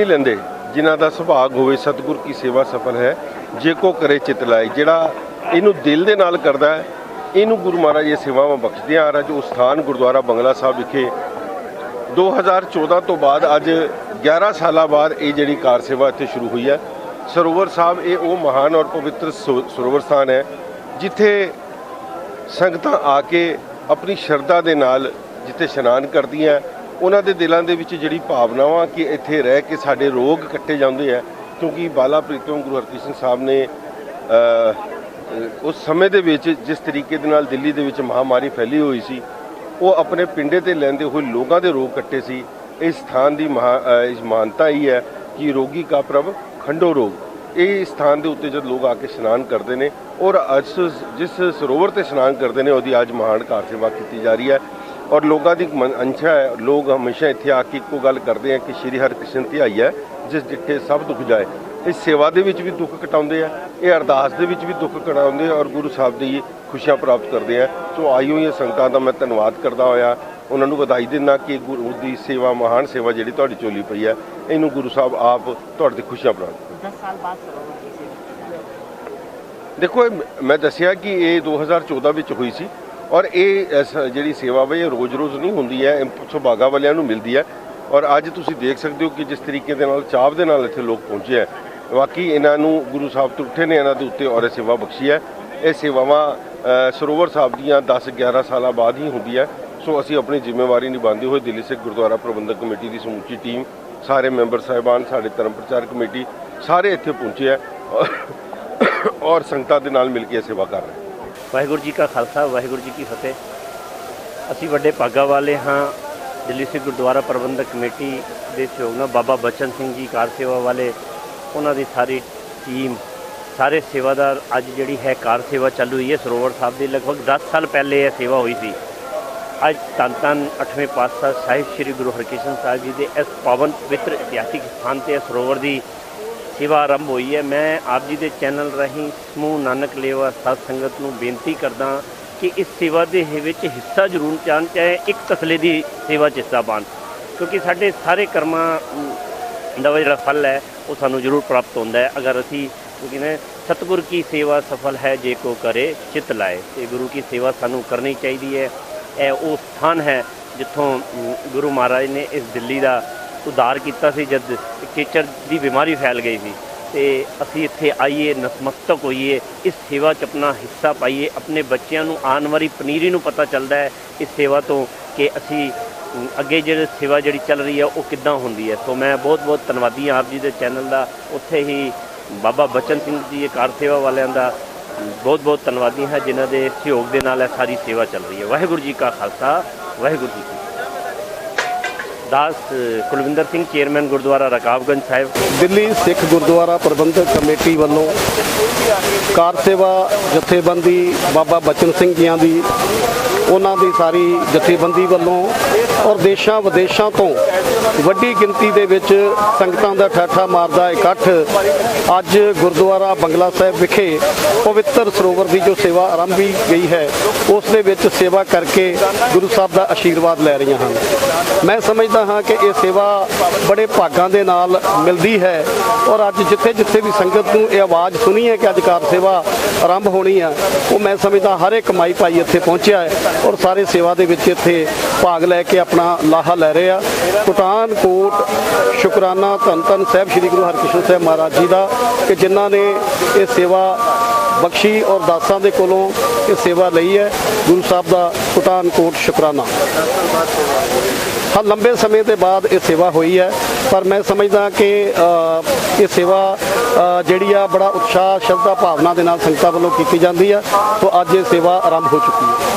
ਨਹੀਂ ਲੈਂਦੇ, ਜਿਨ੍ਹਾਂ ਦਾ ਸੁਭਾਗ ਹੋਵੇ, ਸਤਿਗੁਰ ਕੀ ਸੇਵਾ ਸਫਲ ਹੈ, ਜੇ ਕੋ ਕਰੇ ਚਿਤ ਲਾਏ। ਜਿਹੜਾ ਇਹਨੂੰ ਦਿਲ ਦੇ ਨਾਲ ਕਰਦਾ ਹੈ, ਇਹਨੂੰ ਗੁਰੂ ਮਹਾਰਾਜ ਇਹ ਸੇਵਾਵਾਂ ਬਖਸ਼ਦੇ ਆ ਅੱਜ ਉਹ ਸਥਾਨ ਗੁਰਦੁਆਰਾ ਬੰਗਲਾ ਸਾਹਿਬ ਵਿਖੇ 2014 ਤੋਂ ਬਾਅਦ, ਅੱਜ 11 ਸਾਲਾਂ ਬਾਅਦ ਇਹ ਜਿਹੜੀ ਕਾਰ ਸੇਵਾ ਇੱਥੇ ਸ਼ੁਰੂ ਹੋਈ ਹੈ। ਸਰੋਵਰ ਸਾਹਿਬ ਇਹ ਉਹ ਮਹਾਨ ਔਰ ਪਵਿੱਤਰ ਸਰੋ- ਸਰੋਵਰ ਸਥਾਨ ਹੈ, ਜਿੱਥੇ ਸੰਗਤਾਂ ਆ ਕੇ ਆਪਣੀ ਸ਼ਰਧਾ ਦੇ ਨਾਲ ਜਿੱਥੇ ਇਸ਼ਨਾਨ ਕਰਦੀਆਂ ਉਹਨਾਂ ਦੇ ਦਿਲਾਂ ਦੇ ਵਿੱਚ ਜਿਹੜੀ ਭਾਵਨਾਵਾਂ ਕਿ ਇੱਥੇ ਰਹਿ ਕੇ ਸਾਡੇ ਰੋਗ ਕੱਟੇ ਜਾਂਦੇ ਆ, ਕਿਉਂਕਿ ਬਾਲਾ ਪ੍ਰੀਤਮ ਗੁਰੂ ਹਰਕ੍ਰਿਸ਼ਨ ਸਾਹਿਬ ਨੇ ਉਸ ਸਮੇਂ ਦੇ ਵਿੱਚ ਜਿਸ ਤਰੀਕੇ ਦੇ ਨਾਲ ਦਿੱਲੀ ਦੇ ਵਿੱਚ ਮਹਾਮਾਰੀ ਫੈਲੀ ਹੋਈ ਸੀ, ਉਹ ਆਪਣੇ ਪਿੰਡੇ ਤੇ ਲੈਂਦੇ ਹੋਏ ਲੋਕਾਂ ਦੇ ਰੋਗ ਕੱਟੇ ਸੀ। ਇਸ ਸਥਾਨ ਦੀ ਮਹਾ- ਇਸ ਮਾਨਤਾ ਹੀ ਹੈ ਕਿ ਰੋਗੀ ਕਾ ਪ੍ਰਭ ਖੰਡੋ ਰੋਗ। ਇਹ ਸਥਾਨ ਦੇ ਉੱਤੇ ਜਦ ਲੋਕ ਆ ਕੇ ਇਸ਼ਨਾਨ ਕਰਦੇ ਨੇ ਔਰ ਅੱਜ ਜਿਸ ਸਰੋਵਰ ਤੇ ਇਸ਼ਨਾਨ ਕਰਦੇ ਨੇ, ਉਹਦੀ ਅੱਜ ਮਹਾਨ ਕਾਰ ਸੇਵਾ ਕੀਤੀ ਜਾ ਰਹੀ ਹੈ। ਔਰ ਲੋਕਾਂ ਦੀ ਅੰਸ਼ਾ ਹੈ ਲੋਕ ਹਮੇਸ਼ਾ ਇੱਥੇ ਆ ਕੇ ਇੱਕੋ ਗੱਲ ਕਰਦੇ ਆ ਕਿ ਸ਼੍ਰੀ ਹਰਿਕ੍ਰਿਸ਼ਨ ਧਿਆਈ ਹੈ ਜਿਸ ਜਿੱਥੇ ਸਭ ਦੁੱਖ ਜਾਏ। ਇਸ ਸੇਵਾ ਦੇ ਵਿੱਚ ਵੀ ਦੁੱਖ ਘਟਾਉਂਦੇ ਆ ਇਹ ਅਰਦਾਸ ਦੇ ਵਿੱਚ ਵੀ ਦੁੱਖ ਘਟਾਉਂਦੇ ਔਰ ਗੁਰੂ ਸਾਹਿਬ ਦੀ ਖੁਸ਼ੀਆਂ ਪ੍ਰਾਪਤ ਕਰਦੇ ਆ। ਸੋ ਆਈ ਹੋਈਆਂ ਸੰਗਤਾਂ ਦਾ ਮੈਂ ਧੰਨਵਾਦ ਕਰਦਾ ਹੋਇਆ। ਉਹਨਾਂ ਨੂੰ ਵਧਾਈ ਦਿੰਦਾ ਕਿ ਗੁਰੂ ਦੀ ਸੇਵਾ ਮਹਾਨ ਸੇਵਾ ਜਿਹੜੀ ਤੁਹਾਡੀ ਚੋਲੀ ਪਈ ਹੈ ਇਹਨੂੰ ਗੁਰੂ ਸਾਹਿਬ ਆਪ ਤੁਹਾਡੇ ਤੇ ਖੁਸ਼ੀਆਂ ਪ੍ਰਾਪਤ 10 ਸਾਲ ਦੇਖੋ ਮੈਂ ਦੱਸਿਆ ਕਿ ਇਹ 2014 ਵਿੱਚ ਹੋਈ ਸੀ। ਔਰ ਇਹ ਇਸ ਜਿਹੜੀ ਸੇਵਾ ਵਾ, ਇਹ ਰੋਜ਼-ਰੋਜ਼ ਨਹੀਂ ਹੁੰਦੀ ਹੈ, ਇਹ ਸੁਭਾਗਾ ਵਾਲਿਆਂ ਨੂੰ ਮਿਲਦੀ ਹੈ। ਔਰ ਅੱਜ ਤੁਸੀਂ ਦੇਖ ਸਕਦੇ ਹੋ ਕਿ ਜਿਸ ਤਰੀਕੇ ਦੇ ਨਾਲ ਚਾਵ ਦੇ ਨਾਲ ਇੱਥੇ ਲੋਕ ਪਹੁੰਚੇ ਹੈ। ਵਾਕਈ ਇਹਨਾਂ ਨੂੰ ਗੁਰੂ ਸਾਹਿਬ ਤੋਂ ਨੇ, ਇਹਨਾਂ ਦੇ ਉੱਤੇ ਔਰ ਇਹ ਸੇਵਾ ਬਖਸ਼ੀ ਹੈ। ਇਹ ਸੇਵਾਵਾਂ ਸਰੋਵਰ ਸਾਹਿਬ ਦੀਆਂ 10-11 ਸਾਲਾਂ ਬਾਅਦ ਹੀ ਹੁੰਦੀ ਹੈ। ਸੋ ਅਸੀਂ ਆਪਣੀ ਜ਼ਿੰਮੇਵਾਰੀ ਨਿਭਾਉਂਦੇ ਹੋਏ ਦਿੱਲੀ ਸਿੱਖ ਗੁਰਦੁਆਰਾ ਪ੍ਰਬੰਧਕ ਕਮੇਟੀ ਦੀ ਸਮੁੱਚੀ ਟੀਮ, ਸਾਰੇ ਮੈਂਬਰ ਸਾਹਿਬਾਨ, ਸਾਡੇ ਧਰਮ ਪ੍ਰਚਾਰ ਕਮੇਟੀ, ਸਾਰੇ ਇੱਥੇ ਪਹੁੰਚੇ ਹੈ। ਔਰ- ਸੰਗਤਾਂ ਦੇ ਨਾਲ ਮਿਲ ਕੇ ਇਹ ਸੇਵਾ ਕਰ ਰਹੇ ਵਾਹਿਗੁਰੂ ਜੀ ਕਾ ਖਾਲਸਾ, ਵਾਹਿਗੁਰੂ ਜੀ ਕੀ ਫਤਿਹ। ਅਸੀਂ ਵੱਡੇ ਭਾਗਾ ਵਾਲੇ ਹਾਂ। ਦਿੱਲੀ ਸਿੱਖ ਗੁਰਦੁਆਰਾ ਪ੍ਰਬੰਧਕ ਕਮੇਟੀ ਦੇ ਸਹਿਯੋਗ ਨਾਲ ਬਾਬਾ ਬਚਨ ਸਿੰਘ ਜੀ ਕਾਰ ਸੇਵਾ ਵਾਲੇ, ਉਹਨਾਂ ਦੀ ਸਾਰੀ ਟੀਮ, ਸਾਰੇ ਸੇਵਾਦਾਰ ਅੱਜ ਜਿਹੜੀ ਹੈ ਕਾਰ ਸੇਵਾ ਚੱਲ ਰਹੀ ਹੈ। ਸਰੋਵਰ ਸਾਹਿਬ ਦੀ ਲਗਭਗ 10 ਸਾਲ ਪਹਿਲੇ ਇਹ ਸੇਵਾ ਹੋਈ ਸੀ। ਅੱਜ ਧੰਨ ਧੰਨ ਅੱਠਵੇਂ ਪਾਤਸ਼ਾਹ ਸਾਹਿਬ ਸ੍ਰੀ ਗੁਰੂ ਹਰਕ੍ਰਿਸ਼ਨ ਸਾਹਿਬ ਜੀ ਦੇ ਇਸ ਪਾਵਨ ਪਵਿੱਤਰ ਇਤਿਹਾਸਿਕ ਸਥਾਨ ਤੇ ਸਰੋਵਰ ਦੀ ਸੇਵਾ ਆਰੰਭ ਹੋਈ ਹੈ। ਮੈਂ ਆਪ ਜੀ ਦੇ ਚੈਨਲ ਰਾਹੀਂ ਸਮੂਹ ਨਾਨਕ ਲੇਵਾ ਸਾਧ ਸੰਗਤ ਨੂੰ ਬੇਨਤੀ ਕਰਦਾ ਕਿ ਇਸ ਸੇਵਾ ਦੇ ਵਿੱਚ ਹਿੱਸਾ ਜ਼ਰੂਰ ਚਾਹਣ ਚਾਹੇ ਇੱਕ ਤਸਲੇ ਦੀ ਸੇਵਾ 'ਚ ਹਿੱਸਾ ਪਾਉਣ ਕਿਉਂਕਿ ਸਾਡੇ ਸਾਰੇ ਕਰਮਾਂ ਦਾ ਜਿਹੜਾ ਫਲ ਹੈ, ਉਹ ਸਾਨੂੰ ਜ਼ਰੂਰ ਪ੍ਰਾਪਤ ਹੁੰਦਾ ਹੈ। ਅਗਰ ਅਸੀਂ ਕਿਉਂਕਿ ਨੇ ਸਤਿਗੁਰ ਕੀ ਸੇਵਾ ਸਫਲ ਹੈ, ਜੇ ਕੋ ਕਰੇ, ਚਿਤ ਲਾਏ। ਤੇ ਗੁਰੂ ਕੀ ਸੇਵਾ ਸਾਨੂੰ ਕਰਨੀ ਚਾਹੀਦੀ ਹੈ। ਇਹ ਉਹ ਸਥਾਨ ਹੈ, ਜਿੱਥੋਂ ਗੁਰੂ ਮਹਾਰਾਜ ਨੇ ਇਸ ਦਿੱਲੀ ਦਾ ਉਧਾਰ ਕੀਤਾ ਸੀ, ਜਦ ਚੇਚਰ ਦੀ ਬਿਮਾਰੀ ਫੈਲ ਗਈ ਸੀ ਤੇ ਅਸੀਂ ਇੱਥੇ ਆਈਏ, ਨਤਮਸਤਕ ਹੋਈਏ, ਇਸ ਸੇਵਾ 'ਚ ਆਪਣਾ ਹਿੱਸਾ ਪਾਈਏ, ਆਪਣੇ ਬੱਚਿਆਂ ਨੂੰ ਆਉਣ ਵਾਲੀ ਪਨੀਰੀ ਨੂੰ ਪਤਾ ਚੱਲਦਾ ਹੈ ਇਸ ਸੇਵਾ ਤੋਂ ਕਿ ਅਸੀਂ ਅੱਗੇ ਜਿਹੜੀ ਸੇਵਾ ਜਿਹੜੀ ਚੱਲ ਰਹੀ ਹੈ ਉਹ ਕਿੱਦਾਂ ਹੁੰਦੀ ਹੈ। ਸੋ ਮੈਂ ਬਹੁਤ ਬਹੁਤ ਧੰਨਵਾਦੀ ਹਾਂ ਆਪ ਜੀ ਦੇ ਚੈਨਲ ਦਾ। ਉੱਥੇ ਹੀ ਬਾਬਾ ਬਚਨ ਸਿੰਘ ਜੀ, ਇਹ ਕਾਰ ਸੇਵਾ ਵਾਲਿਆਂ ਦਾ ਬਹੁਤ ਬਹੁਤ ਧੰਨਵਾਦੀ ਹਾਂ, ਜਿਨ੍ਹਾਂ ਦੇ ਸਹਿਯੋਗ ਦੇ ਨਾਲ ਇਹ ਸਾਰੀ ਸੇਵਾ ਚੱਲ ਰਹੀ ਹੈ। ਵਾਹਿਗੁਰੂ ਜੀ ਕਾ ਖਾਲਸਾ, ਵਾਹਿਗੁਰੂ ਜੀ ਦਾਸ ਕੁਲਵਿੰਦਰ ਸਿੰਘ ਚੇਅਰਮੈਨ ਗੁਰਦੁਆਰਾ ਰਕਾਬਗੰਜ ਸਾਹਿਬ ਦਿੱਲੀ ਸਿੱਖ ਗੁਰਦੁਆਰਾ ਪ੍ਰਬੰਧਕ ਕਮੇਟੀ ਵੱਲੋਂ ਕਾਰ ਸੇਵਾ ਜਥੇਬੰਦੀ ਬਾਬਾ ਬਚਨ ਸਿੰਘ ਜੀਆਂ ਦੀ, ਉਹਨਾਂ ਦੀ ਸਾਰੀ ਜਥੇਬੰਦੀ ਵੱਲੋਂ ਔਰ ਦੇਸ਼ਾਂ ਵਿਦੇਸ਼ਾਂ ਤੋਂ ਵੱਡੀ ਗਿਣਤੀ ਦੇ ਵਿੱਚ ਸੰਗਤਾਂ ਦਾ ਠਾਠਾ ਮਾਰਦਾ ਇਕੱਠ ਅੱਜ ਗੁਰਦੁਆਰਾ ਬੰਗਲਾ ਸਾਹਿਬ ਵਿਖੇ ਪਵਿੱਤਰ ਸਰੋਵਰ ਦੀ ਜੋ ਸੇਵਾ ਆਰੰਭੀ ਗਈ ਹੈ, ਉਸ ਦੇ ਵਿੱਚ ਸੇਵਾ ਕਰਕੇ ਗੁਰੂ ਸਾਹਿਬ ਦਾ ਆਸ਼ੀਰਵਾਦ ਲੈ ਰਹੀਆਂ ਹਨ। ਮੈਂ ਸਮਝਦਾ ਹਾਂ ਕਿ ਇਹ ਸੇਵਾ ਬੜੇ ਭਾਗਾਂ ਦੇ ਨਾਲ ਮਿਲਦੀ ਹੈ ਔਰ ਅੱਜ ਜਿੱਥੇ ਜਿੱਥੇ ਵੀ ਸੰਗਤ ਨੂੰ ਇਹ ਆਵਾਜ਼ ਸੁਣੀ ਹੈ ਕਿ ਅੱਜ ਕਾਰ ਸੇਵਾ ਆਰੰਭ ਹੋਣੀ ਹੈ ਉਹ ਮੈਂ ਸਮਝਦਾ ਹਰ ਇੱਕ ਮਾਈ ਭਾਈ ਇੱਥੇ ਪਹੁੰਚਿਆ ਹੈ ਔਰ ਸਾਰੇ ਸੇਵਾ ਦੇ ਵਿੱਚ ਇੱਥੇ ਭਾਗ ਲੈ ਕੇ ਆਪਣਾ ਲਾਹਾ ਲੈ ਰਹੇ ਆ। ਪਠਾਨਕੋਟ ਸ਼ੁਕਰਾਨਾ ਧੰਨ ਧੰਨ ਸਾਹਿਬ ਸ੍ਰੀ ਗੁਰੂ ਹਰਕ੍ਰਿਸ਼ਨ ਸਾਹਿਬ ਮਹਾਰਾਜ ਜੀ ਦਾ ਕਿ ਜਿਨ੍ਹਾਂ ਨੇ ਇਹ ਸੇਵਾ ਬਖਸ਼ੀ ਔਰ ਦਾਸਾਂ ਦੇ ਕੋਲੋਂ ਇਹ ਸੇਵਾ ਲਈ ਹੈ। ਗੁਰੂ ਸਾਹਿਬ ਦਾ ਪਠਾਨਕੋਟ ਸ਼ੁਕਰਾਨਾ। ਹਾਂ, ਲੰਬੇ ਸਮੇਂ ਦੇ ਬਾਅਦ ਇਹ ਸੇਵਾ ਹੋਈ ਹੈ। ਪਰ ਮੈਂ ਸਮਝਦਾ ਕਿ ਇਹ ਸੇਵਾ ਜਿਹੜੀ ਆ ਬੜਾ ਉਤਸ਼ਾਹ, ਸ਼ਰਧਾ ਭਾਵਨਾ ਦੇ ਨਾਲ ਸੰਗਤਾਂ ਵੱਲੋਂ ਕੀਤੀ ਜਾਂਦੀ ਆ ਸੋ ਅੱਜ ਇਹ ਸੇਵਾ ਆਰੰਭ ਹੋ ਚੁੱਕੀ ਹੈ।